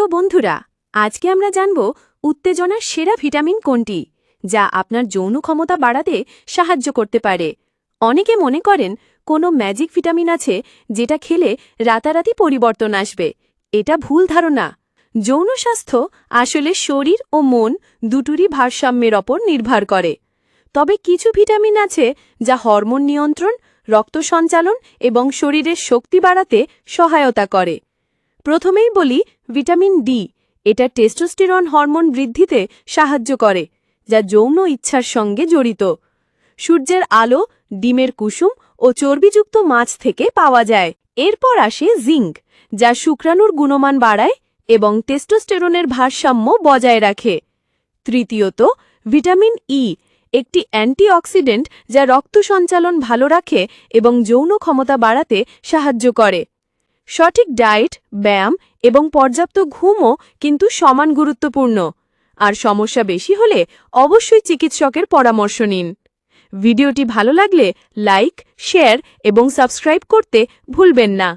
প্রিয় বন্ধুরা, আজকে আমরা জানব উত্তেজনার সেরা ভিটামিন কোনটি, যা আপনার যৌন ক্ষমতা বাড়াতে সাহায্য করতে পারে। অনেকে মনে করেন কোনো ম্যাজিক ভিটামিন আছে যেটা খেলে রাতারাতি পরিবর্তন আসবে। এটা ভুল ধারণা। যৌন স্বাস্থ্য আসলে শরীর ও মন দুটোরই ভারসাম্যের ওপর নির্ভর করে। তবে কিছু ভিটামিন আছে যা হরমোন নিয়ন্ত্রণ, রক্ত সঞ্চালন এবং শরীরের শক্তি বাড়াতে সহায়তা করে। প্রথমেই বলি ভিটামিন ডি, এটা টেস্টোস্টেরন হরমোন বৃদ্ধিতে সাহায্য করে, যা যৌন ইচ্ছার সঙ্গে জড়িত। সূর্যের আলো, ডিমের কুসুম ও চর্বিযুক্ত মাছ থেকে পাওয়া যায়। এরপর আসে জিঙ্ক, যা শুক্রাণুর গুণমান বাড়ায় এবং টেস্টোস্টেরনের ভারসাম্য বজায় রাখে। তৃতীয়ত, ভিটামিন ই একটি অ্যান্টিঅক্সিডেন্ট যা রক্ত সঞ্চালন ভালো রাখে এবং যৌন ক্ষমতা বাড়াতে সাহায্য করে। সঠিক ডায়েট, ব্যায়াম এবং পর্যাপ্ত ঘুমও কিন্তু সমান গুরুত্বপূর্ণ। আর সমস্যা বেশি হলে অবশ্যই চিকিৎসকের পরামর্শ নিন। ভিডিওটি ভালো লাগলে লাইক, শেয়ার এবং সাবস্ক্রাইব করতে ভুলবেন না।